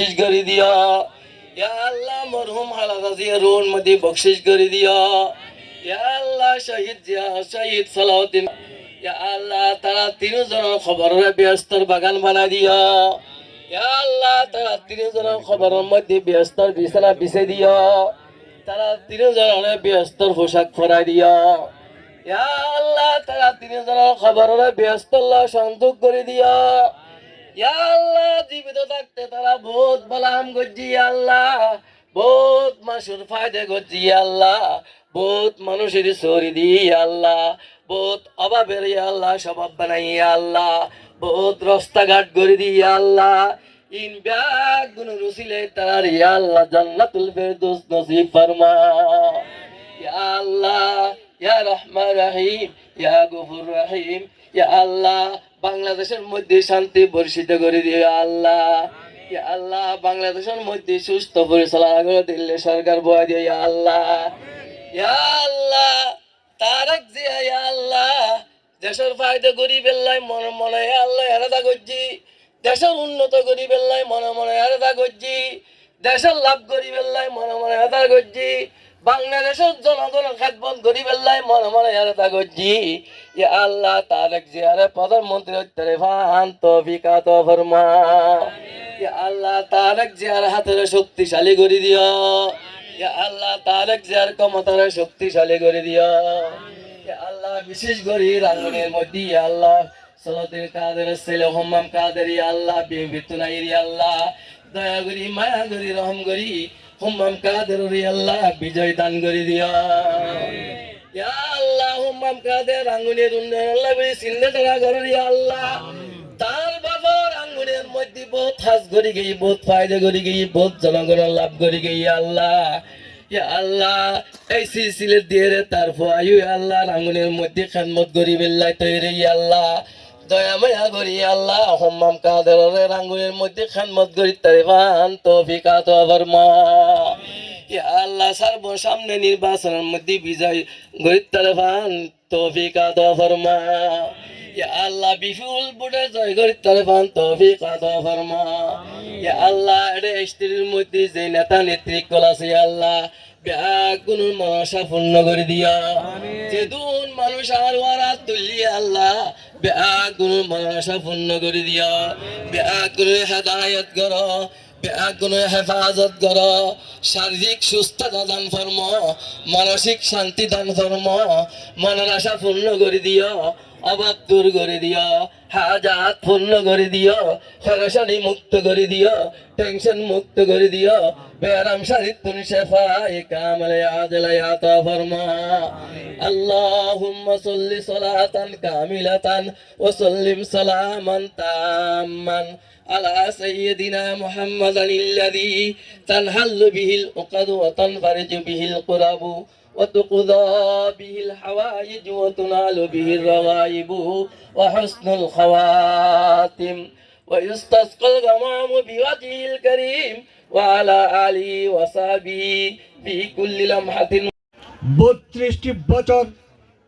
বকশিস করে দিও ইয়া আল্লাহ মরহুম হালাদা জিয়া রুন মধ্যে বকশিস করে দিও ইয়া আল্লাহ শহীদ জিয়া শহীদ সালাউদ্দিন আল্লাহ তারা তিনজনের খবরের ব্যস্তর বাগান বানা দিও ইয়া আল্লাহ তারা তিনজনের খবরের মধ্যে ব্যস্তর বিছানা বিছে দিও তারা তিনজনের ব্যস্তর পোশাক ফরাই দিও ইয়া আল্লাহ তারা তিনজনের খবরের ব্যস্ত সংযোগ করে দিও ইয়া আল্লাহ, জীবিত থাকতে তারা বহুত বালাম গজ্জি আল্লাহ, বহুত মাসুর ফায়দে গজ্জি আল্লাহ, বহুত মানুষের সরি দি আল্লাহ, বহুত অভাবের আল্লাহ, স্বভাব বানাই আল্লাহ, বহুত রাস্তাঘাট গড়ি দি আল্লাহ, ইন ব্যাগ গুণ রুসিলে তার আল্লাহ জান্নাতুল ফেরদৌস নসিব ফরমা। আল্লাহ, ইয়া রহমান রহিম, ইয়া গফুর রহিম, ইয়া আল্লাহ বাংলাদেশের মধ্যে শান্তি বর্ষিত করে দিও আল্লাহ। ইয়া আল্লাহ বাংলাদেশের মধ্যে সুস্থ পরিচালনা করে দিল্লি সরকার বয়া দিয়ে আল্লাহ। ইয়া আল্লাহ তারেক জিয়া ইয়া আল্লাহ। দেশের ফায়দা গরিবের লাই মনে মনে আল্লাহ হেরাদা করছি। দেশের উন্নত গরিবের লাই মনে মনে হেরাদা করছি। দেশের লাভ গরিবের লাই মনে মনে হেরাদা করছি। বাংলাদেশের জনগণের খাদবন গরিবের লাই মনে মনে হেরাদা করছি। ইয়া আল্লাহ তারেক জিয়ারে প্রধানমন্ত্রী উত্তরে ফান তৌফিকা তো ফরমা। আল্লাহ তারেক জিয়ার হাতের শক্তিশালী করে দিও। আল্লাহ তারেক জিয়ার ক্ষমতার শক্তিশালী করে দিও। আল্লাহ বিশেষ করে রাঙ্গনের মধ্যে আল্লাহ সলাতের কাদের ছেলে হম্মাম কাদের আল্লাহ বিতুনাই ইয়া আল্লাহ দয়া করি মায়া করি রহম করি হম্মাম কাদের আল্লাহ বিজয় দান করে দিও। ইয়া হুম্মাম কাদের আঙ্গুলের উন্নয়ন আল্লাহ বলি চিন্তা টাকা ইয়া আল্লাহ। তার বাবার আঙ্গুলের মধ্যে বহুত হাস করি গেই বহুত ফায়দা করি গেই বহুত জনগণের লাভ করি গেই আল্লাহ। আল্লাহ, এই সিলসিলে দিয়ে রে তার ফুয়ায়ু আল্লাহ মধ্যে খানমত বেল্লাই তৈরি আল্লাহ। আল্লাহ কাদের মধ্যে খানমত আবার মা। আল্লাহ সর্ব সামনে নির্বাচনের মধ্যে বিজয় গরিব তালেবান তৌফিকা ফরমা। ইয়া আল্লাহ বিপুল বুড়ে জয় গরিব তালেবান তৌফিকা তো ফরমা। ইয়া আল্লাহ এটা স্ত্রীর মধ্যে যে নেতা নেতৃত্ব আছে আল্লাহ ব্যাগ কোন মনসা পূর্ণ করে দিয়া। যেদুন মানুষ আর ওয়ারা তুলি আল্লাহ ব্যাগ কোন মনসা পূর্ণ করে দিয়া। ব্যাগ কোন হেদায়ত করো। কোনো হেফাজত কর, শারীরিক সুস্থতা দান ফর্ম মানসিক শান্তি দান ফর্ম মনের আশা পূর্ণ করে দিও। অভাব দূর করে দিও হাজাত পূর্ণ করে দিও ফেরেশানি মুক্ত করে দিও টেনশন মুক্ত করে দিও বেরাম শারীর তুমি শেফাই কামলে আদলা আতা ফরমা আল্লাহুম্মা সাল্লি সালাতান কামিলাতান ওয়া সাল্লিম সালামান তাম্মান على سيدنا محمد الذي تنحل به العقد وتنفرج به القرب وتقضى به الحوائج وتنال به الرغائب وحسن الخواتم ويستسقى الغمام بوجهه الكريم وعلى آله وصحبه في كل لمحة বত্রিশটি বছর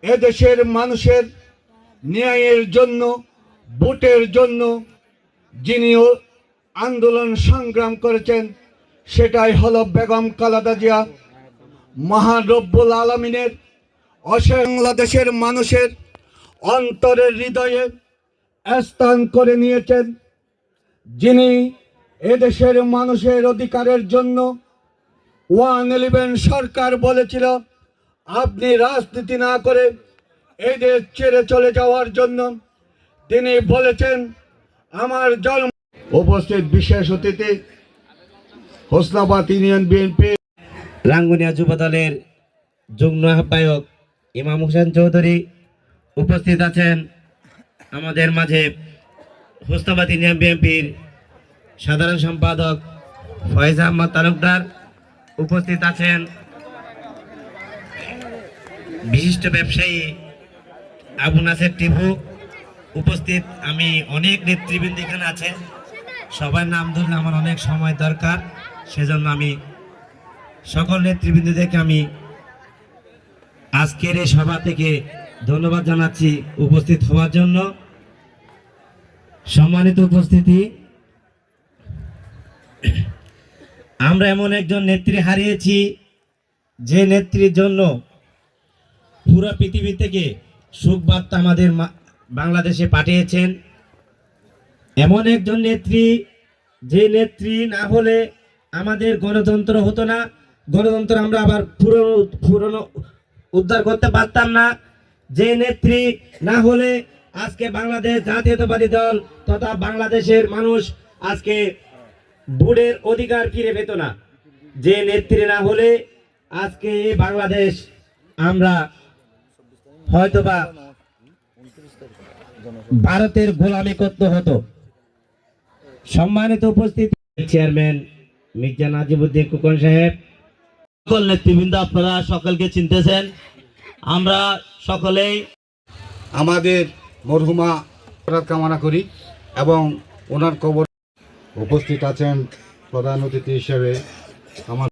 এদেশের মানুষের ন্যায়ের জন্য ভোটের জন্য যিনিও আন্দোলন সংগ্রাম করেছেন সেটাই হলো বেগম কালাদা জিয়া মহারব্বুল আলমিনের অসংখ্য বাংলাদেশের মানুষের অন্তরের হৃদয়ে স্থান করে নিয়েছেন, যিনি এদেশের মানুষের অধিকারের জন্য ওয়ান ইলেভেন সরকার বলেছিল, আপনি রাজনীতি না করে এই দেশ ছেড়ে চলে যাওয়ার জন্য। তিনি বলেছেন, আমার জন্ম উপস্থিত বিশেষ অতিথি হোসনাবাদ ইউনিয়ন বিএনপি রাঙ্গুনিয়া যুব দলের যুগ্ম আহ্বায়ক ইমাম হোসেন চৌধুরী উপস্থিত আছেন আমাদের মাঝে হোস্তাবাদ ইউনিয়ন বিএনপির সাধারণ সম্পাদক ফয়েজ আহমদ তালুকদার উপস্থিত আছেন। বিশিষ্ট ব্যবসায়ী আবু নাসের টিভু উপস্থিত। আমি অনেক নেতৃবৃন্দ এখানে আছে সবার নাম ধরলে আমার অনেক সময় দরকার, সেজন্য আমি সকল নেতৃবৃন্দদেরকে আমি আজকের এই সভা থেকে ধন্যবাদ জানাচ্ছি উপস্থিত হওয়ার জন্য। সম্মানিত উপস্থিতি। আমরা এমন একজন নেত্রী হারিয়েছি, যে নেত্রীর জন্য পুরো পৃথিবী থেকে সুখ বার্তা আমাদের বাংলাদেশে পাঠিয়েছেন। এমন একজন নেত্রী, যে নেত্রী না হলে আমাদের গণতন্ত্র হতো না। গণতন্ত্র আমরা আবার পুরনো পুরনো উদ্ধার করতে পারতাম না। যে নেত্রী না হলে আজকে বাংলাদেশ জাতীয়তাবাদী দল তথা বাংলাদেশের মানুষ আজকে ভোটের অধিকার ফিরে পেত না। যে নেত্রী না হলে আজকে বাংলাদেশ আমরা হয়তোবা ভারতের গোলামি করতে হতো। সম্মানিত উপস্থিতি, চেয়ারম্যান মির্জা নাজিবুদ্দিন কুকন সাহেব সকল নেতৃবৃন্দ আপনারা সকলকে চিনতেছেন। আমরা সকলেই আমাদের মরহুমা কামনা করি এবং ওনার কবর উপস্থিত আছেন প্রধান অতিথি হিসেবে। আমার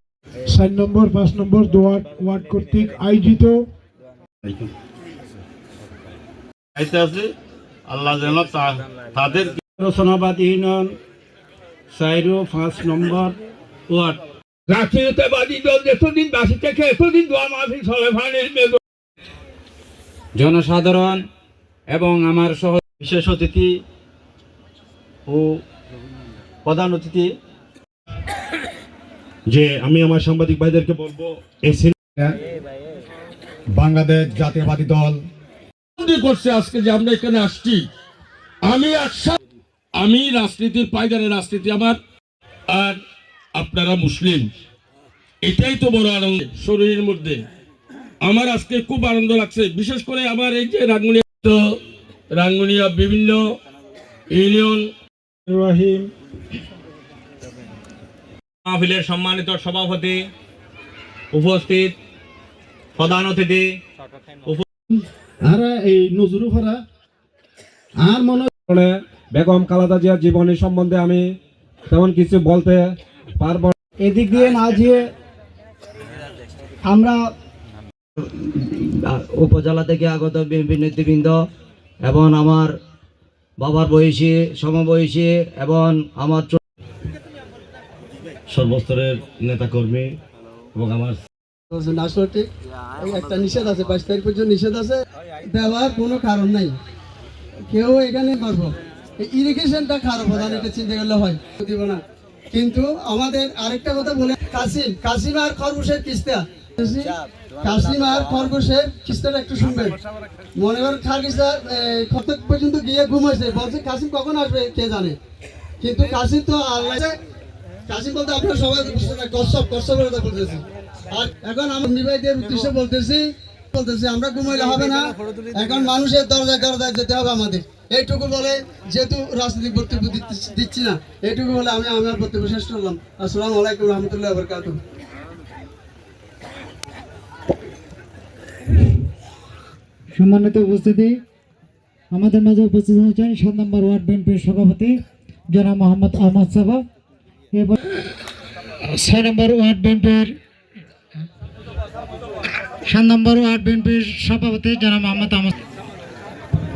সাত নম্বর পাঁচ নম্বর দোয়ার্ড ওয়ার্ড কর্তৃক আয়োজিত। আল্লাহ যেন তা- তাদের রচনাবাদ ইউনিয়ন চাইরো পাঁচ নম্বর ওয়ার্ড। জাতীয়তাবাদী দল যতদিন বাসি থেকে এতদিন দোয়া মাহফিল চলে ভানের জনসাধারণ এবং আমার সহ বিশেষ অতিথি ও প্রধান অতিথি। যে আমি আমার সাংবাদিক ভাইদেরকে বলব এই বাংলাদেশ জাতীয়বাদী দল। করছে আজকে যে আমরা এখানে আসছি। আমি আমি রাজনীতির পায়দারে রাজনীতি আমার। আর আপনারা মুসলিম। এটাই তো বড় আনন্দ। শরীরের মধ্যে। আমার আজকে খুব আনন্দ লাগছে। বিশেষ করে আমার এই যে রাঙ্গুনিয়া তো রাঙ্গুনিয়া বিভিন্ন ইউনিয়ন। রহিম। মাহফিলের সম্মানিত সভাপতি উপস্থিত প্রধান অতিথি আর এই নজরু ফরা আর মনে করে বেগম খালেদা জিয়ার জীবনী সম্বন্ধে আমি তেমন কিছু বলতে পারব এদিক দিয়ে না যেয়ে আমরা উপজেলা থেকে আগত বিএনপি নেতৃবৃন্দ এবং আমার বাবার বয়সী সমবয়সী এবং আমার সর্বস্তরের নেতাকর্মী এবং আমার একটা নিষেধ আছে বাইশ তারিখ পর্যন্ত নিষেধ আছে। দেওয়ার কোনো কারণ নাই। কেউ এখানে পারব ইরিগেশনটা খারাপ প্রধান এটা চিন্তা করলে হয়। দিব না। কিন্তু আমাদের আরেকটা কথা বলে কাসিম কাসিম আর খরগোশের কিস্তা। কাসিম আর খরগোশের কিস্তাটা একটু শুনবেন। মনে করেন খারগিসা কত পর্যন্ত গিয়ে ঘুমাইছে বলছে কাসিম কখন আসবে, কে জানে। কিন্তু কাসিম তো আল্লাহ কাশিম বলতে আপনারা সবাই বুঝতে না কচ্ছপ, কচ্ছপের কথা বলতেছি। আর এখন আমরা নিবাইদের উদ্দেশ্যে বলতেছি বলতেছি, আমরা ঘুমাইলে হবে না। এখন মানুষের দরজায় দরজায় যেতে হবে আমাদের। এইটুকু বলে যেহেতু রাজনৈতিক বক্তব্য দিচ্ছি- না, এইটুকু বলে আমি আমার বক্তব্য শেষ করলাম। আসসালামু আলাইকুম রহমতুল্লাহ বরকাত সম্মানিত উপস্থিতি, আমাদের মাঝে উপস্থিত হয়েছেন সাত নম্বর ওয়ার্ড বিএনপির সভাপতি জনাব মোহাম্মদ আহমদ সাবা। এবং ছয় নম্বর ওয়ার্ড বিএনপির সাত নম্বর ওয়ার্ড বিএনপির সভাপতি জনাব মোহাম্মদ আহমদ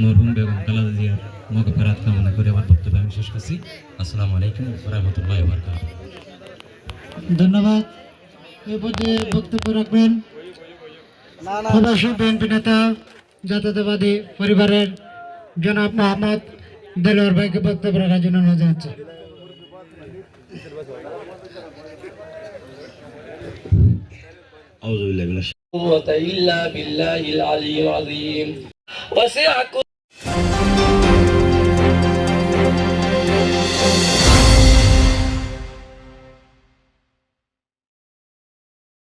মরহুম বেগম খালাদা জিয়ার মগফেরাত কামনা করে আমার বক্তব্য আমি শেষ করছি আসসালামু আলাইকুম রহমতুল্লাহ বারকাতুহ ধন্যবাদ এই পর্যায়ে বক্তব্য রাখবেন সদস্য বিএনপি নেতা জাতীয়তাবাদী পরিবারের জনাব মোহাম্মদ দেলোয়ার ভাইকে বক্তব্য রাখার জন্য অনুরোধ জানাচ্ছি আউজুবিল্লাহ মিনাশ قوة إلا بالله العلي العظيم وسع